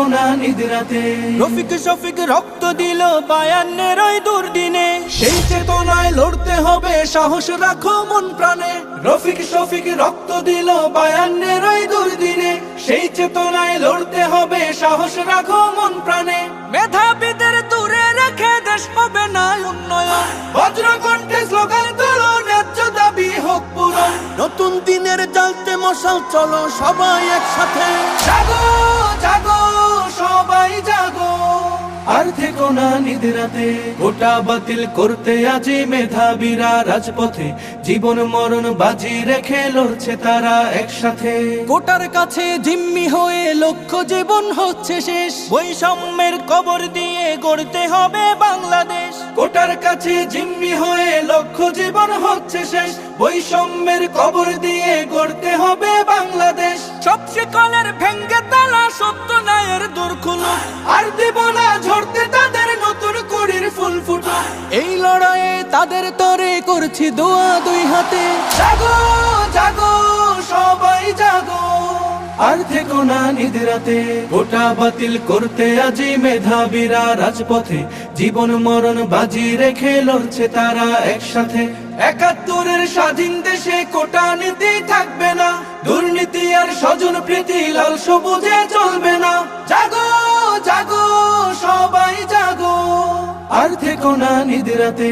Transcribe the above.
থেকো না নিদ্রাতে। রফিক শফিক রক্ত দিল বায়ান্নের ওই দুর্দিনে। সেই চেতনায় লড়তে হবে সাহস রাখো মন প্রাণে। রফিক শফিক রক্ত দিল বায়ান্নের ওই দুর্দিনে। সেই চেতনায় লড়তে হবে সাহস রাখো মন প্রাণে। মেধাবীদের দূরে রেখে দেশ হবে না উন্নয়ন। বজ্র কণ্ঠে স্লোগান তোলো ন্যায্য দাবি হোক পূরণ। নতুন দিনের জ্বালতে মশাল চলো সবাই একসাথে। জাগো জাগো সবাই জাগো। আর থেকো না নিদ্রাতে গোটা বাতিল করতে আজি মেধাবীরা রাজপথে। জীবন মরণ বাজি রেখে লড়ছে তারা একসাথে। কোটার কাছে জিম্মি হয়ে লক্ষ্য জীবন হচ্ছে শেষ। বৈষম্যের কবর দিয়ে গড়তে হবে বাংলাদেশ। কোটার কাছে জিম্মি হয়ে লক্ষ্য জীবন হচ্ছে শেষ। বৈষম্যের কবর দিয়ে গড়তে হবে বাংলাদেশ। আর দেব না ঝরতে তাদের নতুন করির ফুল ফুটো। এই লড়াইয়ে তাদের তরে করছি দোয়া দুই হাতে। জাগো জাগো সবাই জাগো। আর থেকো না নিদ্রাতে গোটা বাতিল করতে আজি মেধাবীরা রাজপথে। জীবন মরণ বাজি রেখে লড়ছে তারা একসাথে। একাত্তরের স্বাধীন দেশে কোটা নীতি থাকবে না। দুর্নীতি আর স্বজন প্রীতি লাল সবুজে চলবে না। আর থেকো না নিদ্রাতে।